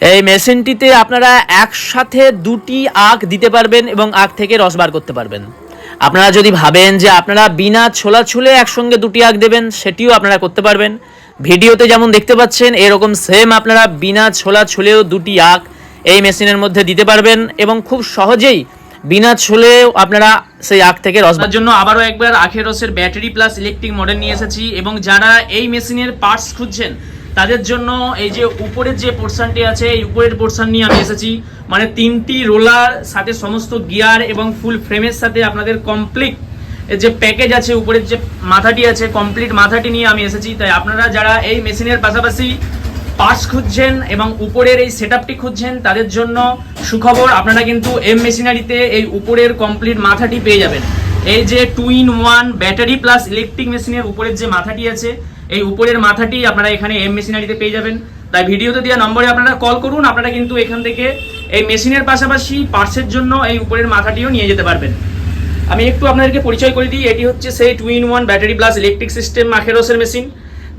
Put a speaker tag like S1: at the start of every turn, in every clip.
S1: এই মেশিনটিতে আপনারা একসাথে দুটি আখ দিতে পারবেন এবং আখ থেকে রস বার করতে পারবেন। আপনারা যদি ভাবেন যে আপনারা বিনা ছোলা ছুলে একসঙ্গে দুটি আখ দেবেন, সেটিও আপনারা করতে পারবেন। ভিডিওতে যেমন দেখতে পাচ্ছেন, এরকম সেম আপনারা বিনা ছোলা ছুলেও দুটি আখ এই মেশিনের মধ্যে দিতে পারবেন এবং খুব সহজেই বিনা ছুলেও আপনারা সেই আখ থেকে রস
S2: জন্য আবারও একবার আখের রসের ব্যাটারি প্লাস ইলেকট্রিক মডেল নিয়ে এসেছি এবং যারা এই মেশিনের পার্টস খুঁজছেন তাদের জন্য এই যে উপরের যে পোর্শনটি আছে, এই উপরের পোর্শন নিয়ে আমি এসেছি। মানে তিনটি রোলার সাথে সমস্ত গিয়ার এবং ফুল ফ্রেমের সাথে আপনাদের কমপ্লিট যে প্যাকেজ আছে, উপরের যে মাথাটি আছে, কমপ্লিট মাথাটি নিয়ে আমি এসেছি। তাই আপনারা যারা এই মেশিনের পাশাপাশি পার্টস খুঁজছেন এবং উপরের এই সেটআপটি খুঁজছেন, তাদের জন্য সুখবর, আপনারা কিন্তু এম মেশিনারিতে এই উপরের কমপ্লিট মাথাটি পেয়ে যাবেন। এই যে two in one battery plus electric মেশিনের উপরের যে মাথাটি আছে এই উপরের মাথাটি আপনারা এখানে এম মেশিনারিতে পেয়ে যাবেন। তাই ভিডিওতে দেওয়া নম্বরে আপনারা কল করুন, আপনারা কিন্তু এখান থেকে এই মেশিনের পাশাপাশি পার্সের জন্য এই উপরের মাথাটিও নিয়ে যেতে পারবেন। আমি একটু আপনাদেরকে পরিচয় করে দিই, এটি হচ্ছে সেই two in one battery plus electric system আখেরসের machine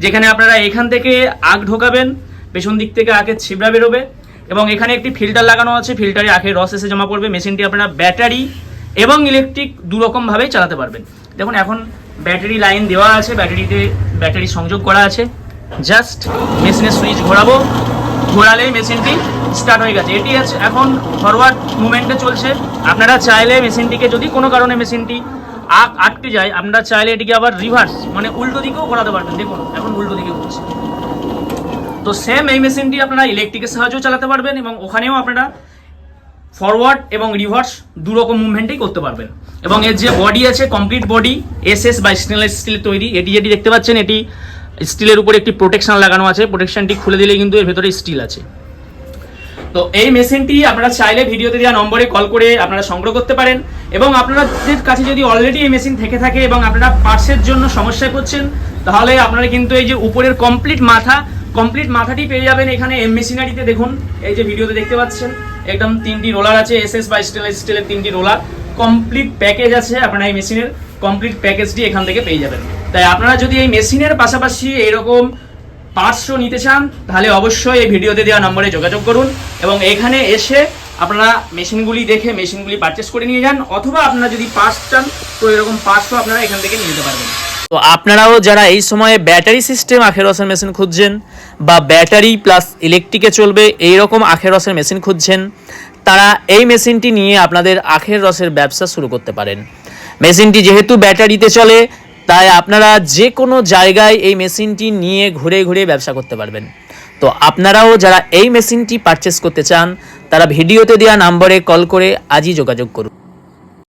S2: যেখানে আপনারা এখান থেকে আখ ঢোকাবেন, পেছন দিক থেকে আখের ছিবড়া বেরোবে এবং এখানে একটি ফিল্টার লাগানো আছে ফিল্টারে আখের রস এসে জমা পড়বে মেশিনটি আপনারা ব্যাটারি এবং ইলেকট্রিক দুরকমভাবেই চালাতে পারবেন। দেখুন, এখন ব্যাটারি লাইন দেওয়া আছে ব্যাটারিতে ব্যাটারি সংযোগ করা আছে। জাস্ট মেশিনের সুইচ ঘোরাবো। ঘোরালেই মেশিনটি স্টার্ট হয়ে গেছে। এটি আছে এখন ফরওয়ার্ড মুভমেন্টে চলছে। আপনারা চাইলে মেশিনটিকে যদি কোনো কারণে মেশিনটি আটকে যায়, আপনারা চাইলে এটিকে আবার রিভার্স মানে উল্টো দিকেও ঘোরাতে পারবেন। দেখুন, এখন উল্টো দিকে ঘুরছে। তো সেম এই মেশিনটি আপনারা ইলেকট্রিকের সাহায্যেও চালাতে পারবেন এবং ওখানেও আপনারা ফরওয়ার্ড এবং রিভার্স দু রকম মুভমেন্টেই করতে পারবেন। এবং এর যে বডি আছে কমপ্লিট বডি এস এস বা স্টেনলেস স্টিল তৈরি। এটি যেটি দেখতে পাচ্ছেন, এটি স্টিলের উপরে একটি প্রোটেকশন লাগানো আছে। প্রোটেকশনটি খুলে দিলে কিন্তু এর ভেতরে স্টিল আছে। তো এই মেশিনটি আপনারা চাইলে ভিডিওতে দেওয়া নম্বরে কল করে আপনারা সংগ্রহ করতে পারেন। এবং আপনাদের কাছে যদি অলরেডি এই মেশিন থেকে থাকে এবং আপনারা পার্সের জন্য সমস্যায় পড়ছেন, তাহলে আপনারা কিন্তু এই যে উপরের কমপ্লিট মাথা কমপ্লিট মাথাটি পেয়ে যাবেন এখানে এম মেশিনারিতে দেখুন, এই যে ভিডিওতে দেখতে পাচ্ছেন। একদম তিনটি রোলার আছে এস এস বা স্টেনলেস স্টিলের তিনটি রোলার। কমপ্লিট প্যাকেজ আছে আপনারা এই মেশিনের। কমপ্লিট প্যাকেজটি এখান থেকে পেয়ে যাবেন। তাই আপনারা যদি এই মেশিনের পাশাপাশি এরকম পাঁচশো নিতে চান, তাহলে অবশ্যই এই ভিডিওতে দেওয়া নম্বরে যোগাযোগ করুন এবং এখানে এসে আপনারা মেশিনগুলি দেখে মেশিনগুলি পারচেস করে নিয়ে যান, অথবা আপনারা যদি পাঁচ চান, তো এরকম পাঁচশো আপনারা এখান থেকে নিয়ে যেতে পারবেন।
S1: তো আপনারাও যারা এই সময়ে ব্যাটারি সিস্টেম আখের রসের মেশিন খুঁজছেন বা ব্যাটারি প্লাস ইলেকট্রিকে চলবে এই রকম আখের রসের মেশিন খুঁজছেন, তারা এই মেশিনটি নিয়ে আপনাদের আখের রসের ব্যবসা শুরু করতে পারেন। মেশিনটি যেহেতু ব্যাটারিতে চলে, তাই আপনারা যে কোনো জায়গায় এই মেশিনটি নিয়ে ঘুরে ঘুরে ব্যবসা করতে পারবেন। তো আপনারাও যারা এই মেশিনটি পারচেস করতে চান, তারা ভিডিওতে দেওয়া নম্বরে কল করে আজই যোগাযোগ করুন।